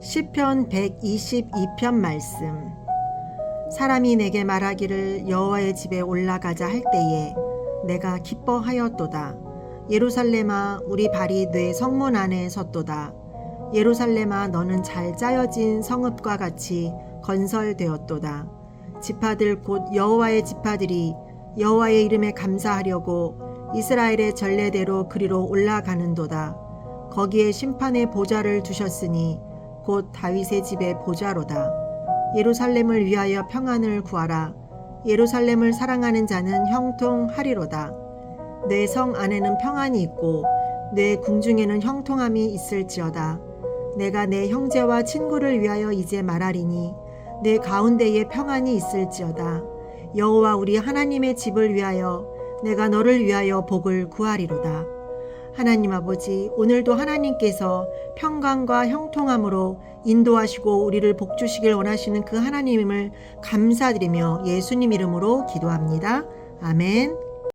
시편 122편 말씀. 사람이 내게 말하기를 여호와의 집에 올라가자 할 때에 내가 기뻐하였도다. 예루살렘아 우리 발이 뇌 성문 안에 섰도다. 예루살렘아 너는 잘 짜여진 성읍과 같이 건설되었도다. 지파들 곧 여호와의 지파들이 여호와의 이름에 감사하려고 이스라엘의 전례대로 그리로 올라가는도다. 거기에 심판의 보좌를 두셨으니 곧 다윗의 집의 보좌로다. 예루살렘을 위하여 평안을 구하라. 예루살렘을 사랑하는 자는 형통하리로다. 내 성 안에는 평안이 있고 내 궁중에는 형통함이 있을지어다. 내가 내 형제와 친구를 위하여 이제 말하리니 내 가운데에 평안이 있을지어다. 여호와 우리 하나님의 집을 위하여 내가 너를 위하여 복을 구하리로다. 하나님 아버지, 오늘도 하나님께서 평강과 형통함으로 인도하시고 우리를 복주시길 원하시는 그 하나님을 감사드리며 예수님 이름으로 기도합니다. 아멘.